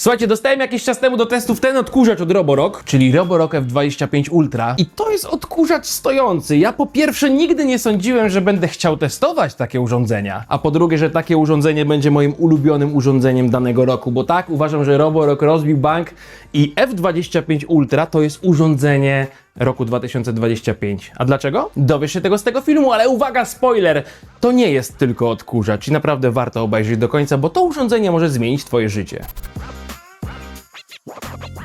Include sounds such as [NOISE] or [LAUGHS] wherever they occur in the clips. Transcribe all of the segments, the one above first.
Słuchajcie, dostałem jakiś czas temu do testów ten odkurzacz od Roborock, czyli Roborock F25 Ultra. I to jest odkurzacz stojący. Ja po pierwsze nigdy nie sądziłem, że będę chciał testować takie urządzenia, a po drugie, że takie urządzenie będzie moim ulubionym urządzeniem danego roku, bo tak, uważam, że Roborock rozbił bank i F25 Ultra to jest urządzenie roku 2025. A dlaczego? Dowiesz się tego z tego filmu, ale uwaga, spoiler! To nie jest tylko odkurzacz i naprawdę warto obejrzeć do końca, bo to urządzenie może zmienić Twoje życie. Thank you.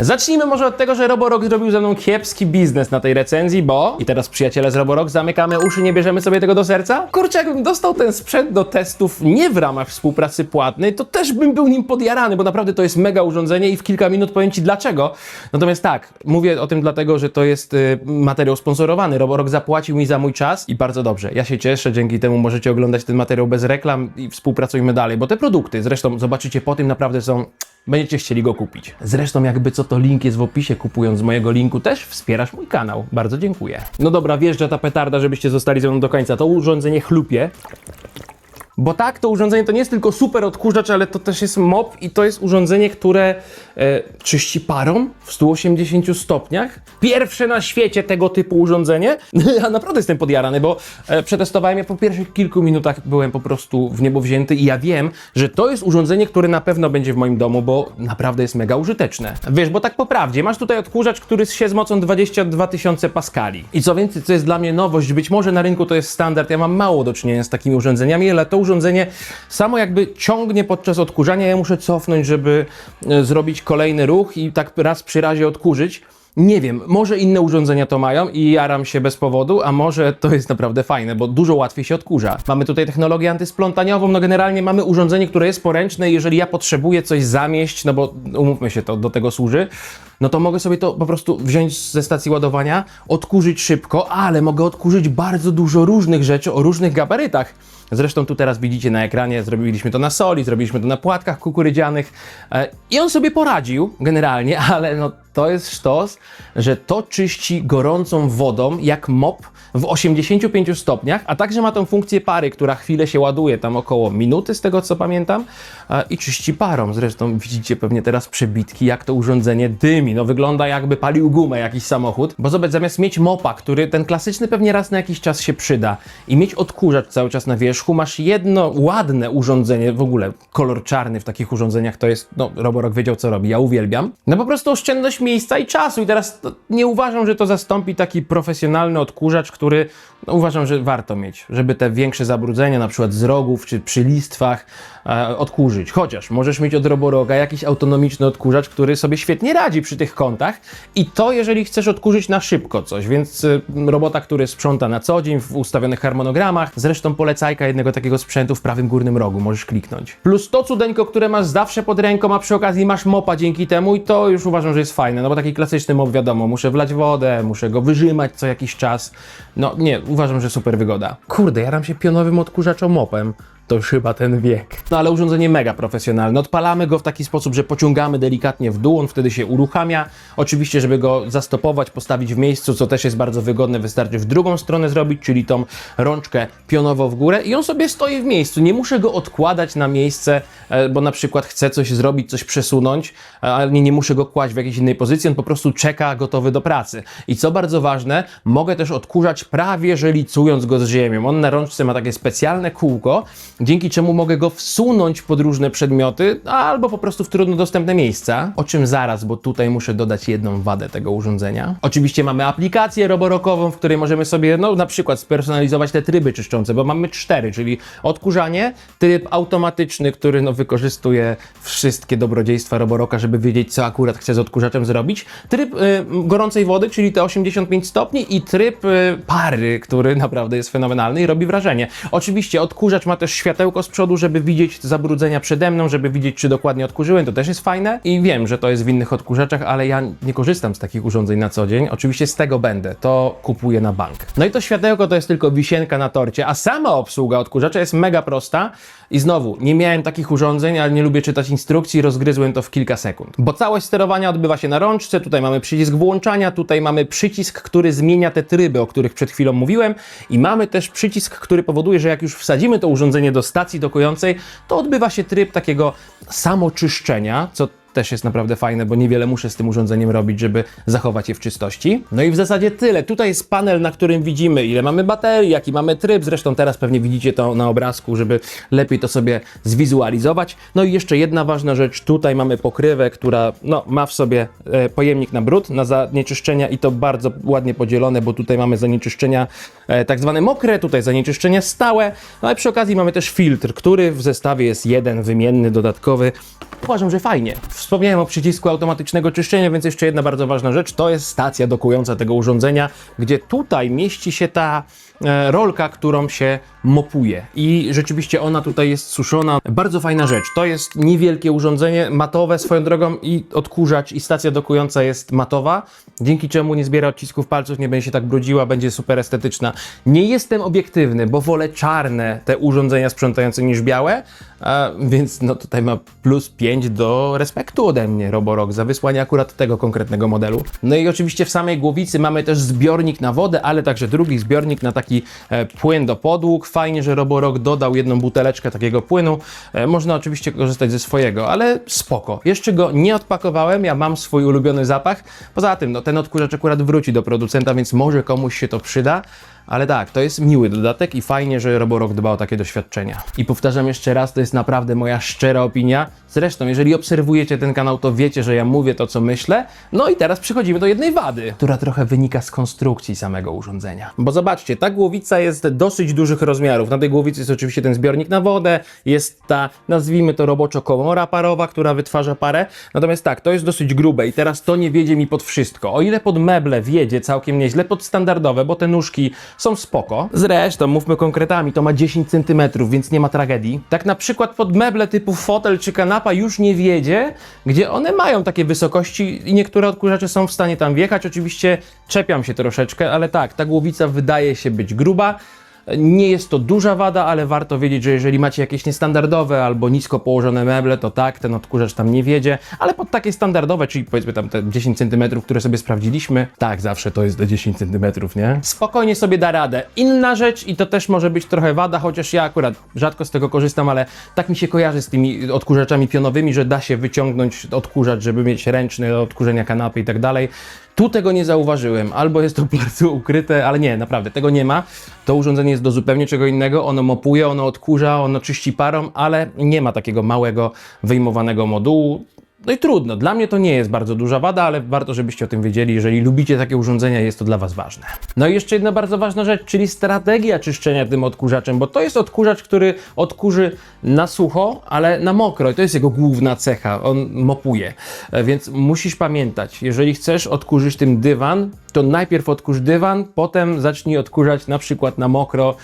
Zacznijmy może od tego, że Roborock zrobił ze mną kiepski biznes na tej recenzji, bo... I teraz przyjaciele z Roborock, zamykamy uszy, nie bierzemy sobie tego do serca? Kurczę, jakbym dostał ten sprzęt do testów nie w ramach współpracy płatnej, to też bym był nim podjarany, bo naprawdę to jest mega urządzenie i w kilka minut powiem Ci dlaczego. Natomiast tak, mówię o tym dlatego, że to jest y, materiał sponsorowany. Roborock zapłacił mi za mój czas i bardzo dobrze. Ja się cieszę, dzięki temu możecie oglądać ten materiał bez reklam i współpracujmy dalej, bo te produkty, zresztą zobaczycie po tym, naprawdę są będziecie chcieli go kupić. Zresztą jakby co to link jest w opisie, kupując z mojego linku też wspierasz mój kanał. Bardzo dziękuję. No dobra, wjeżdża ta petarda, żebyście zostali ze mną do końca. To urządzenie chlupie. Bo tak, to urządzenie to nie jest tylko super odkurzacz, ale to też jest mop i to jest urządzenie, które e, czyści parą w 180 stopniach. Pierwsze na świecie tego typu urządzenie. [LAUGHS] Ja naprawdę jestem podjarany, bo e, przetestowałem je po pierwszych kilku minutach, byłem po prostu w niebo wzięty i ja wiem, że to jest urządzenie, które na pewno będzie w moim domu, bo naprawdę jest mega użyteczne. Wiesz, bo tak po prawdzie, masz tutaj odkurzacz, który się z mocą 22 tysiące paskali. I co więcej, co jest dla mnie nowość, być może na rynku to jest standard, ja mam mało do czynienia z takimi urządzeniami, ale to urządzenie samo jakby ciągnie podczas odkurzania, ja muszę cofnąć, żeby e, zrobić kolejny ruch i tak raz przy razie odkurzyć. Nie wiem, może inne urządzenia to mają i jaram się bez powodu, a może to jest naprawdę fajne, bo dużo łatwiej się odkurza. Mamy tutaj technologię antysplątaniową, no generalnie mamy urządzenie, które jest poręczne jeżeli ja potrzebuję coś zamieść, no bo umówmy się, to do tego służy, no to mogę sobie to po prostu wziąć ze stacji ładowania, odkurzyć szybko, ale mogę odkurzyć bardzo dużo różnych rzeczy o różnych gabarytach. Zresztą tu teraz widzicie na ekranie, zrobiliśmy to na soli, zrobiliśmy to na płatkach kukurydzianych e, i on sobie poradził generalnie, [LAUGHS] ale no to jest sztos, że to czyści gorącą wodą jak mop w 85 stopniach, a także ma tą funkcję pary, która chwilę się ładuje, tam około minuty z tego co pamiętam e, i czyści parą. Zresztą widzicie pewnie teraz przebitki, jak to urządzenie dymi. No wygląda jakby palił gumę jakiś samochód, bo zobacz, zamiast mieć mopa, który ten klasyczny pewnie raz na jakiś czas się przyda i mieć odkurzacz cały czas na wierzchu, masz jedno ładne urządzenie, w ogóle kolor czarny w takich urządzeniach to jest, no Roborock wiedział co robi, ja uwielbiam. No po prostu oszczędność miejsca i czasu i teraz nie uważam, że to zastąpi taki profesjonalny odkurzacz, który no, uważam, że warto mieć, żeby te większe zabrudzenia, na przykład z rogów czy przy listwach, e, odkurzyć. Chociaż możesz mieć od Roboroga jakiś autonomiczny odkurzacz, który sobie świetnie radzi przy tych kątach i to jeżeli chcesz odkurzyć na szybko coś, więc y, robota, który sprząta na co dzień w ustawionych harmonogramach, zresztą polecajka jednego takiego sprzętu w prawym górnym rogu, możesz kliknąć. Plus to cudeńko, które masz zawsze pod ręką, a przy okazji masz mopa dzięki temu i to już uważam, że jest fajne, no bo taki klasyczny mop wiadomo, muszę wlać wodę, muszę go wyrzymać co jakiś czas, no nie, uważam, że super wygoda. Kurde, jaram się pionowym odkurzaczom mopem. To już chyba ten wiek. No ale urządzenie mega profesjonalne. Odpalamy go w taki sposób, że pociągamy delikatnie w dół, on wtedy się uruchamia. Oczywiście, żeby go zastopować, postawić w miejscu, co też jest bardzo wygodne, wystarczy w drugą stronę zrobić, czyli tą rączkę pionowo w górę i on sobie stoi w miejscu. Nie muszę go odkładać na miejsce, e, bo na przykład chcę coś zrobić, coś przesunąć, e, ale nie, nie muszę go kłaść w jakiejś innej pozycji, on po prostu czeka gotowy do pracy. I co bardzo ważne, mogę też odkurzać prawie, że licując go z ziemią. On na rączce ma takie specjalne kółko, dzięki czemu mogę go wsunąć pod różne przedmioty, albo po prostu w trudno dostępne miejsca, o czym zaraz, bo tutaj muszę dodać jedną wadę tego urządzenia. Oczywiście mamy aplikację roborokową, w której możemy sobie, no na przykład spersonalizować te tryby czyszczące, bo mamy cztery, czyli odkurzanie, tryb automatyczny, który no wykorzystuje wszystkie dobrodziejstwa roboroka, żeby wiedzieć, co akurat chce z odkurzaczem zrobić, tryb y, gorącej wody, czyli te 85 stopni i tryb y, pary, który naprawdę jest fenomenalny i robi wrażenie. Oczywiście odkurzacz ma też światełko z przodu, żeby widzieć zabrudzenia przede mną, żeby widzieć, czy dokładnie odkurzyłem, to też jest fajne i wiem, że to jest w innych odkurzaczach, ale ja nie korzystam z takich urządzeń na co dzień. Oczywiście z tego będę, to kupuję na bank. No i to światełko to jest tylko wisienka na torcie, a sama obsługa odkurzacza jest mega prosta I znowu, nie miałem takich urządzeń, ale nie lubię czytać instrukcji, rozgryzłem to w kilka sekund. Bo całość sterowania odbywa się na rączce, tutaj mamy przycisk włączania, tutaj mamy przycisk, który zmienia te tryby, o których przed chwilą mówiłem i mamy też przycisk, który powoduje, że jak już wsadzimy to urządzenie do stacji dokującej, to odbywa się tryb takiego samoczyszczenia, co też jest naprawdę fajne, bo niewiele muszę z tym urządzeniem robić, żeby zachować je w czystości. No i w zasadzie tyle. Tutaj jest panel, na którym widzimy, ile mamy baterii, jaki mamy tryb. Zresztą teraz pewnie widzicie to na obrazku, żeby lepiej to sobie zwizualizować. No i jeszcze jedna ważna rzecz. Tutaj mamy pokrywę, która no, ma w sobie e, pojemnik na brud, na zanieczyszczenia i to bardzo ładnie podzielone, bo tutaj mamy zanieczyszczenia e, tak zwane mokre, tutaj zanieczyszczenia stałe. No i przy okazji mamy też filtr, który w zestawie jest jeden wymienny, dodatkowy. Uważam, że fajnie. Wspomniałem o przycisku automatycznego czyszczenia, więc jeszcze jedna bardzo ważna rzecz, to jest stacja dokująca tego urządzenia, gdzie tutaj mieści się ta e, rolka, którą się mopuje. I rzeczywiście ona tutaj jest suszona. Bardzo fajna rzecz. To jest niewielkie urządzenie, matowe swoją drogą i odkurzacz i stacja dokująca jest matowa, dzięki czemu nie zbiera odcisków palców, nie będzie się tak brudziła, będzie super estetyczna. Nie jestem obiektywny, bo wolę czarne te urządzenia sprzątające niż białe, a, więc no tutaj ma plus 5 do respektu ode mnie Roborock za wysłanie akurat tego konkretnego modelu. No i oczywiście w samej głowicy mamy też zbiornik na wodę, ale także drugi zbiornik na taki e, płyn do podłóg. Fajnie, że Roborock dodał jedną buteleczkę takiego płynu. E, można oczywiście korzystać ze swojego, ale spoko. Jeszcze go nie odpakowałem, ja mam swój ulubiony zapach. Poza tym, no ten odkurzacz akurat wróci do producenta, więc może komuś się to przyda. Ale tak, to jest miły dodatek i fajnie, że Roborock dba o takie doświadczenia. I powtarzam jeszcze raz, to jest naprawdę moja szczera opinia. Zresztą, jeżeli obserwujecie ten kanał, to wiecie, że ja mówię to, co myślę. No i teraz przechodzimy do jednej wady, która trochę wynika z konstrukcji samego urządzenia. Bo zobaczcie, ta głowica jest dosyć dużych rozmiarów. Na tej głowicy jest oczywiście ten zbiornik na wodę, jest ta, nazwijmy to roboczo komora parowa, która wytwarza parę. Natomiast tak, to jest dosyć grube i teraz to nie wiedzie mi pod wszystko. O ile pod meble wiedzie całkiem nieźle, pod standardowe, bo te nóżki są spoko. Zresztą, mówmy konkretami, to ma 10 cm, więc nie ma tragedii. Tak na przykład pod meble typu fotel czy kanapa już nie wiedzie, gdzie one mają takie wysokości i niektóre odkurzacze są w stanie tam wjechać. Oczywiście czepiam się troszeczkę, ale tak, ta głowica wydaje się być gruba. Nie jest to duża wada, ale warto wiedzieć, że jeżeli macie jakieś niestandardowe albo nisko położone meble, to tak, ten odkurzacz tam nie wiedzie, ale pod takie standardowe, czyli powiedzmy tam te 10 cm, które sobie sprawdziliśmy, tak, zawsze to jest te 10 cm, nie? Spokojnie sobie da radę. Inna rzecz, i to też może być trochę wada, chociaż ja akurat rzadko z tego korzystam, ale tak mi się kojarzy z tymi odkurzaczami pionowymi, że da się wyciągnąć odkurzacz, żeby mieć ręczny do odkurzenia kanapy i tak dalej. Tu tego nie zauważyłem, albo jest to [LAUGHS] bardzo ukryte, ale nie, naprawdę, tego nie ma. To urządzenie jest do zupełnie czego innego, ono mopuje, ono odkurza, ono czyści parą, ale nie ma takiego małego wyjmowanego modułu. No i trudno, dla mnie to nie jest bardzo duża wada, ale warto, żebyście o tym wiedzieli. Jeżeli lubicie takie urządzenia, jest to dla Was ważne. No i jeszcze jedna bardzo ważna rzecz, czyli strategia czyszczenia tym odkurzaczem, bo to jest odkurzacz, który odkurzy na sucho, ale na mokro i to jest jego główna cecha, on mopuje. E, Więc musisz pamiętać, jeżeli chcesz odkurzyć tym dywan, to najpierw odkurz dywan, potem zacznij odkurzać na przykład na mokro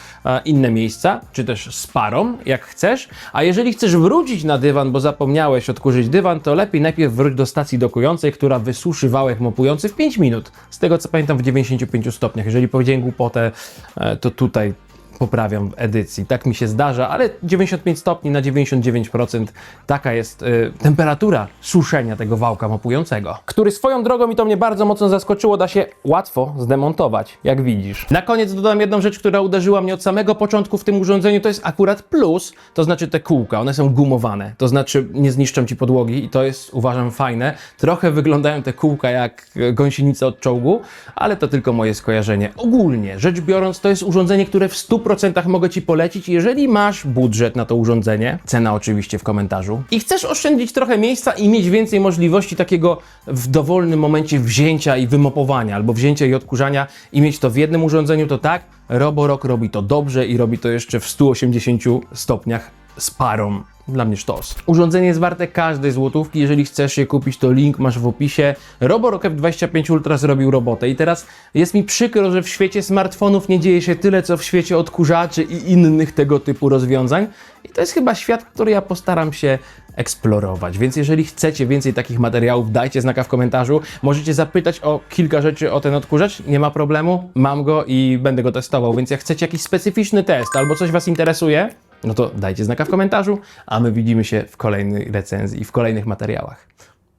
inne miejsca, czy też z parą, jak chcesz. A jeżeli chcesz wrócić na dywan, bo zapomniałeś odkurzyć dywan, to lepiej najpierw wróć do stacji dokującej, która wysuszy wałek mopujący w 5 minut. Z tego co pamiętam w 95 stopniach. Jeżeli powiedziałem głupotę, e, to tutaj poprawiam w edycji. Tak mi się zdarza, ale 95 stopni na 99% taka jest y, temperatura suszenia tego wałka mopującego, który swoją drogą i to mnie bardzo mocno zaskoczyło, da się łatwo zdemontować, jak widzisz. Na koniec dodam jedną rzecz, która uderzyła mnie od samego początku w tym urządzeniu, to jest akurat plus, to znaczy te kółka, one są gumowane, to znaczy nie zniszczą ci podłogi i to jest uważam fajne. Trochę wyglądają te kółka jak e, gąsienica od czołgu, ale to tylko moje skojarzenie. Ogólnie rzecz biorąc, to jest urządzenie, które w 100% mogę Ci polecić, jeżeli masz budżet na to urządzenie, cena oczywiście w komentarzu, i chcesz oszczędzić trochę miejsca i mieć więcej możliwości takiego w dowolnym momencie wzięcia i wymopowania, albo wzięcia i odkurzania i mieć to w jednym urządzeniu, to tak, Roborock robi to dobrze i robi to jeszcze w 180 stopniach z parą. Dla mnie sztos. Urządzenie jest warte każdej złotówki. Jeżeli chcesz je kupić, to link masz w opisie. Roborock F25 Ultra zrobił robotę. I teraz jest mi przykro, że w świecie smartfonów nie dzieje się tyle, co w świecie odkurzaczy i innych tego typu rozwiązań. I to jest chyba świat, który ja postaram się eksplorować. Więc jeżeli chcecie więcej takich materiałów, dajcie znaka w komentarzu. Możecie zapytać o kilka rzeczy o ten odkurzacz, nie ma problemu. Mam go i będę go testował. Więc jak chcecie jakiś specyficzny test albo coś Was interesuje, no to dajcie znaka w komentarzu, a my widzimy się w kolejnej recenzji i w kolejnych materiałach.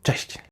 Cześć!